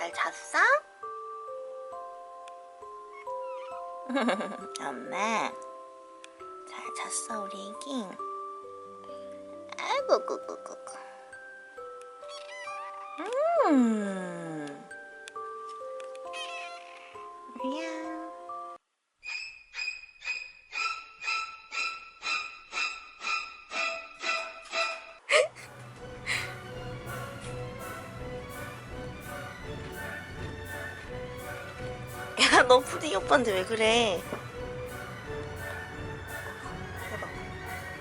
잘 잤어? 엄마 잘 잤어 우리 애기? 아이고 꾸꾸꾸꾸 음. 야 야, 너 푸딩 오빠한테 왜 그래?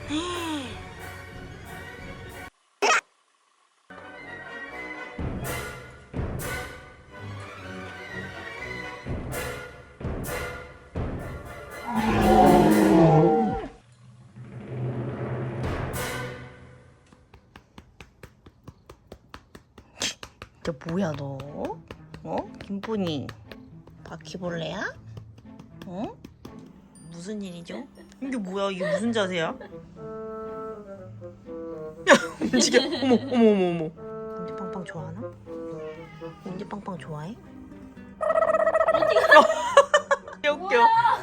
너 뭐야 너? 어? 김분이 바퀴벌레야? 어? 무슨 일이죠? 이게 뭐야? 이게 무슨 자세야? 야 움직여 어머 어머 어머 어머 공지빵빵 좋아하나? 공지빵빵 좋아해? 어디가? 웃겨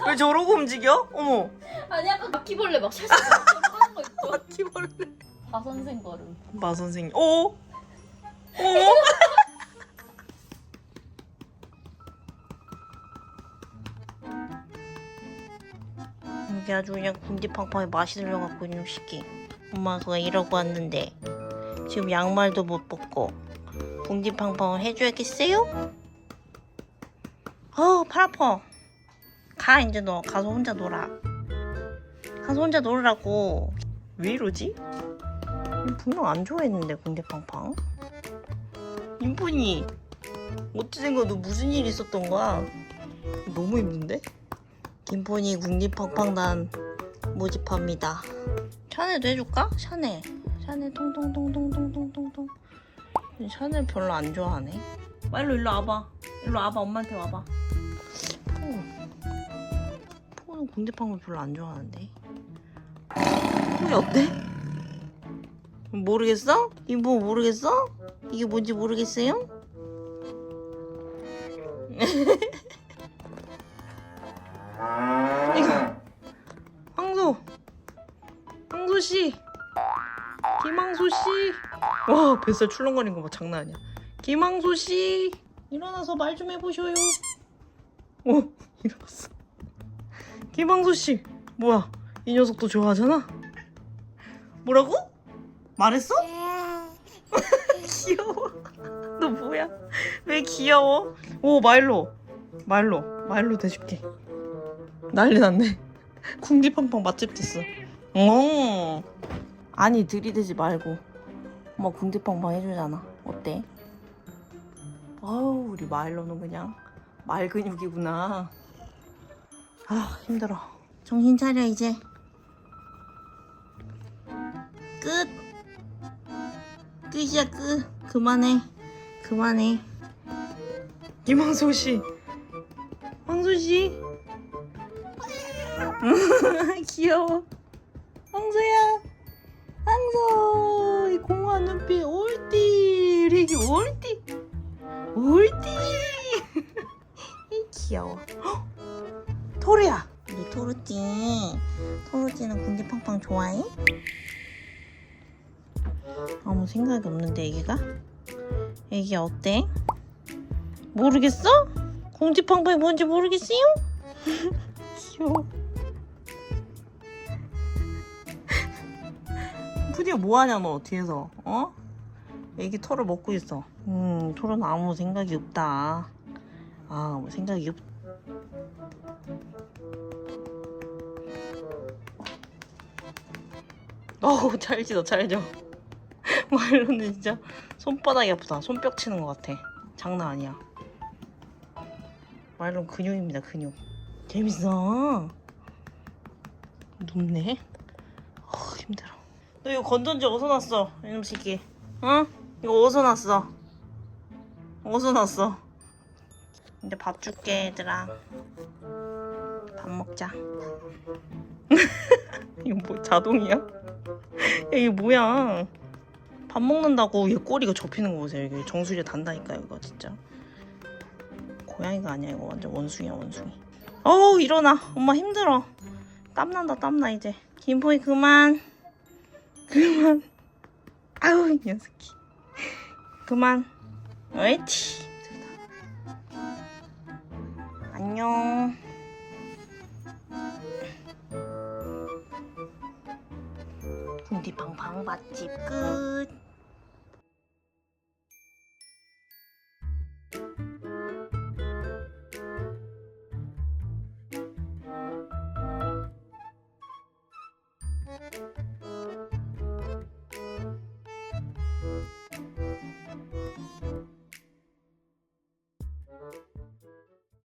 왜 저러고 움직여? 어머 아니 약간 바퀴벌레 막 샤샤 하는 거 있죠? 바퀴벌레 바 선생 걸음. 마 선생님 어? 어? 이게 아주 그냥 군디팡팡에 맛이 들려갖고 이놈 새끼. 엄마가 이러고 왔는데 지금 양말도 못 벗고 군디팡팡을 해줘야겠어요? 어우 팔 아파. 가 이제 너. 가서 혼자 놀아. 가서 혼자 놀으라고. 왜 이러지? 분명 안 좋아했는데 군대팡팡. 인분이 어찌 된 거야? 너 무슨 일 있었던 거야? 너무 힘든데 김폰이 국립팡팡단 모집합니다 샤넬도 해줄까? 샤넬 샤넬 통통통통통통통통 샤넬 별로 안 좋아하네 말로 일로 와봐 일로 와봐 엄마한테 와봐 포 포는 국립팡팡 별로 안 좋아하는데 포이 어때? 모르겠어? 이거 뭐 모르겠어? 이게 뭔지 모르겠어요? 이거. 황소. 황소 씨. 김황소 씨 와 뱃살 출렁거리는 거 봐. 장난 아니야. 김황소 씨. 일어나서 말 좀 해보셔요. 오 일어났어. 김황소 씨 뭐야? 이 녀석도 좋아하잖아? 뭐라고? 말했어? 귀여워. 너 뭐야? 왜 귀여워? 오 마일로, 마일로, 마일로 대줄게. 난리 났네. 궁디팡팡 맛집 됐어. 어. 아니 들이대지 말고. 엄마 궁디팡팡 해주잖아. 어때? 아우 우리 마일로는 그냥 말 근육이구나. 아 힘들어. 정신 차려 이제. 끝. 끝이야 끝. 그만해. 그만해. 김황소 씨. 황소 씨. 귀여워. 황소야. 황소. 이 공허한 눈빛. 우리 애기 옳디. 옳디. 귀여워. 헉! 토르야. 우리 토르띠. 토르띠는 군디팡팡 좋아해? 아무 생각이 없는데 애기가? 애기 어때? 모르겠어? 공지팡팡이 뭔지 모르겠어요? 귀여워 푸디야 뭐하냐 너 뒤에서 어? 애기 털을 먹고 있어 음 털은 아무 생각이 없다 아 생각이 없 어우 잘지도 잘져 말로는 진짜 손바닥이 아프다. 손뼉 치는 것 같아. 장난 아니야. 말로는 근육입니다. 근육. 재밌어. 눕네. 어, 힘들어. 너 이거 건전지 어디서 났어? 이놈 새끼. 어? 이거 어디서 났어? 어디서 났어? 이제 밥 줄게 얘들아. 밥 먹자. 이거 뭐 자동이야? 야, 이게 뭐야? 밥 먹는다고 얘 꼬리가 접히는 거 보세요. 이게 정수리 단다니까 이거 진짜. 고양이가 아니야 이거 완전 원숭이야 원숭이 어우 일어나 엄마 힘들어 땀난다 땀나 이제 김포이 그만 그만. 아우, 이 녀석이. 그만. 옳지. 안녕. 군디팡팡 맛집 끝.